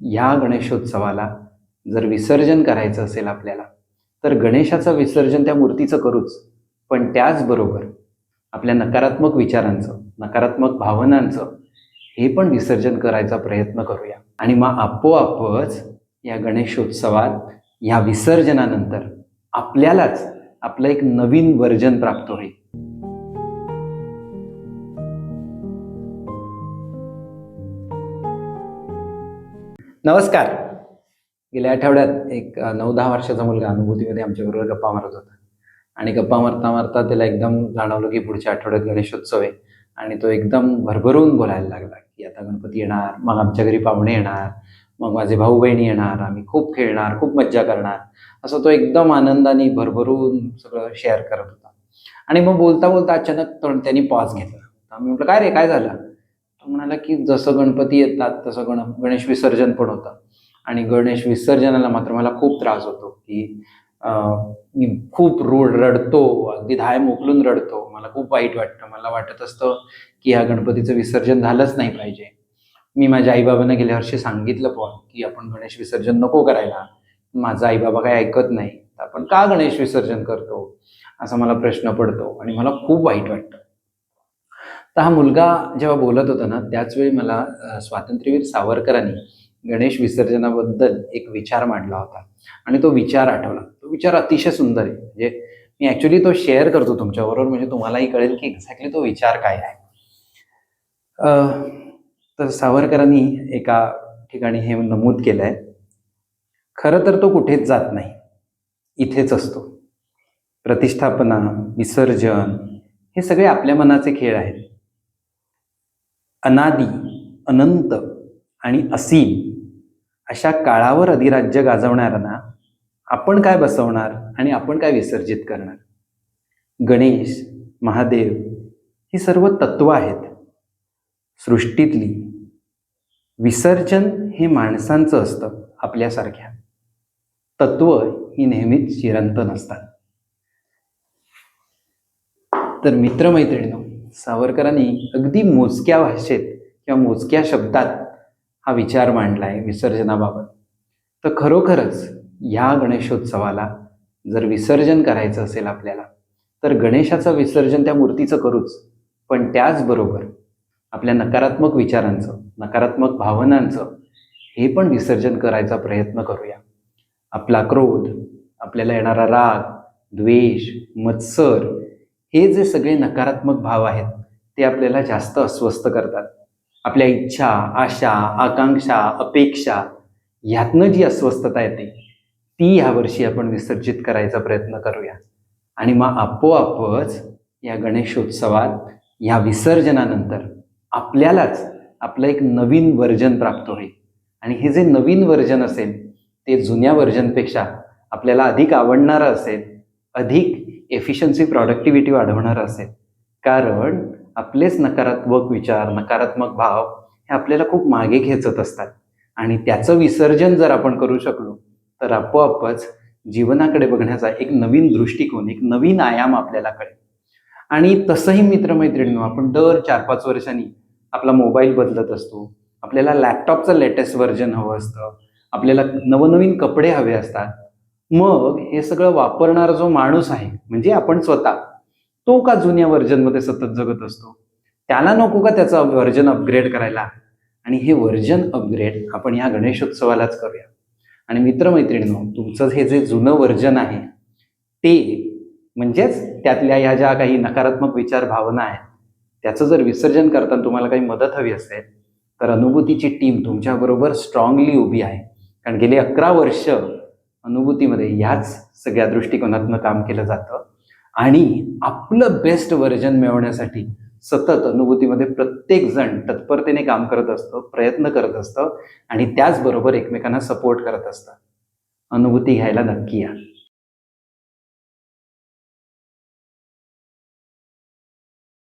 ह्या गणेशोत्सवाला जर विसर्जन करायचं असेल आपल्याला तर गणेशाचं विसर्जन त्या मूर्तीचं करूच. पण त्याचबरोबर आपल्या नकारात्मक विचारांचं नकारात्मक भावनांचं हे पण विसर्जन करायचा प्रयत्न करूया. आणि मग आपोआपच या गणेशोत्सवात या विसर्जनानंतर आपल्यालाच आपलं एक नवीन वर्जन प्राप्त होईल. नमस्कार. गेल्या आठवड्यात एक नऊ दहा वर्षाचा मुलगा अनुभूतीमध्ये आमच्याबरोबर गप्पा मारत होता. आणि गप्पा मारता मारता त्याला एकदम जाणवलं की पुढच्या आठवड्यात गणेशोत्सव आहे. आणि तो एकदम भरभरून बोलायला लागला की आता गणपती येणार मग आमच्या घरी पाहुणे येणार मग माझे भाऊ बहिणी येणार आम्ही खूप खेळणार खूप मज्जा करणार. असं तो एकदम आनंदाने भरभरून सगळं शेअर करत होता. आणि मग बोलता बोलता अचानक त्यांनी पॉज घेतला. आम्ही म्हटलं काय रे काय झालं? म्हणाला की जसं गणपती येतात तसं गण गणेश विसर्जन पण होतं. आणि गणेश विसर्जनाला मात्र मला खूप त्रास होतो की मी खूप रोड रडतो अगदी धाय मोकलून रडतो. मला खूप वाईट वाटतं. मला वाटत असतं की ह्या गणपतीचं विसर्जन झालंच नाही पाहिजे. मी माझ्या आईबाबांना गेल्या वर्षी सांगितलं पण की आपण गणेश विसर्जन नको करायला. माझा आईबाबा काही ऐकत नाही. आपण का गणेश विसर्जन करतो? असा मला प्रश्न पडतो आणि मला खूप वाईट वाटतं. तर हा मुलगा जेव्हा बोलत होता ना त्याचवेळी मला स्वातंत्र्यवीर सावरकरांनी गणेश विसर्जनाबद्दल एक विचार मांडला होता. आणि तो विचार आठवला. तो विचार अतिशय सुंदर आहे. म्हणजे मी ॲक्च्युली तो शेअर करतो तुमच्याबरोबर. म्हणजे तुम्हालाही कळेल की एक्झॅक्टली तो विचार काय आहे. तर सावरकरांनी एका ठिकाणी हे नमूद केलं आहे खरं तर तो कुठेच जात नाही. इथेच असतो. प्रतिष्ठापना विसर्जन हे सगळे आपल्या मनाचे खेळ आहेत. अनादी अनंत आणि असीम अशा काळावर अधिराज्य गाजवणाऱ्यांना आपण काय बसवणार आणि आपण काय विसर्जित करणार? गणेश महादेव ही सर्व तत्व आहेत. सृष्टीतली विसर्जन हे माणसांचं असतं आपल्यासारख्या. तत्व ही नेहमीच चिरंतन असतात तर मित्रमैत्रिणी सावरकरांनी अगदी मोजक्या भाषेत किंवा मोजक्या शब्दात हा विचार मांडलाय विसर्जनाबाबत. तर खरोखरच ह्या गणेशोत्सवाला जर विसर्जन करायचं असेल आपल्याला तर गणेशाचं विसर्जन त्या मूर्तीचं करूच. पण त्याचबरोबर आपल्या नकारात्मक विचारांचं नकारात्मक भावनांचं हे पण विसर्जन करायचा प्रयत्न करूया. आपला क्रोध आपल्याला येणारा राग द्वेष मत्सर हे जे सगळे नकारात्मक भाव आहेत ते आपल्याला जास्त अस्वस्थ करतात. आपल्या इच्छा आशा आकांक्षा अपेक्षा ह्यातनं जी अस्वस्थता येते ती यावर्षी आपण विसर्जित करायचा प्रयत्न करूया. आणि मग आपोआपच या गणेशोत्सवात या विसर्जनानंतर आपल्यालाच आपलं एक नवीन वर्जन प्राप्त होईल. आणि हे जे नवीन वर्जन असेल ते जुन्या वर्जनपेक्षा आपल्याला अधिक आवडणारं असेल अधिक एफिशियन्सी प्रॉडक्टिव्हिटी वाढवणार असेल. कारण आपलेच नकारात्मक विचार नकारात्मक भाव हे आपल्याला खूप मागे खेचत असतात. आणि त्याचं विसर्जन जर आपण करू शकलो तर आपोआपच जीवनाकडे बघण्याचा एक नवीन दृष्टिकोन एक नवीन आयाम आपल्याला कळेल. आणि तसंही मित्रमैत्रिणींनो आपण दर चार पाच वर्षांनी आपला मोबाईल बदलत असतो. आपल्याला लॅपटॉपचं लेटेस्ट व्हर्जन हवं असतं. आपल्याला नवनवीन कपडे हवे असतात. मग हे सगळं वापरणारा जो माणूस आहे म्हणजे आपण स्वतः तो का जुन्या व्हर्जनमध्ये सतत जगत असतो? त्याला नको का त्याचं व्हर्जन अपग्रेड करायला? आणि हे व्हर्जन अपग्रेड आपण या गणेशोत्सवालाच करूया. आणि मित्रमैत्रिणींनो तुमचं हे जे जुनं व्हर्जन आहे ते म्हणजेच त्यातल्या ह्या ज्या काही नकारात्मक विचार भावना आहेत त्याचं जर विसर्जन करताना तुम्हाला काही मदत हवी असेल तर अनुभूतीची टीम तुमच्याबरोबर स्ट्रॉंगली उभी आहे. कारण गेली अकरा वर्ष अनुभूतीमध्ये ह्याच सगळ्या दृष्टिकोनातनं काम केलं जातं. आणि आपलं बेस्ट व्हर्जन मिळवण्यासाठी सतत अनुभूतीमध्ये प्रत्येक जण तत्परतेने काम करत असतं प्रयत्न करत असतं आणि त्याचबरोबर एकमेकांना सपोर्ट करत असतं अनुभूती घ्यायला नक्की या.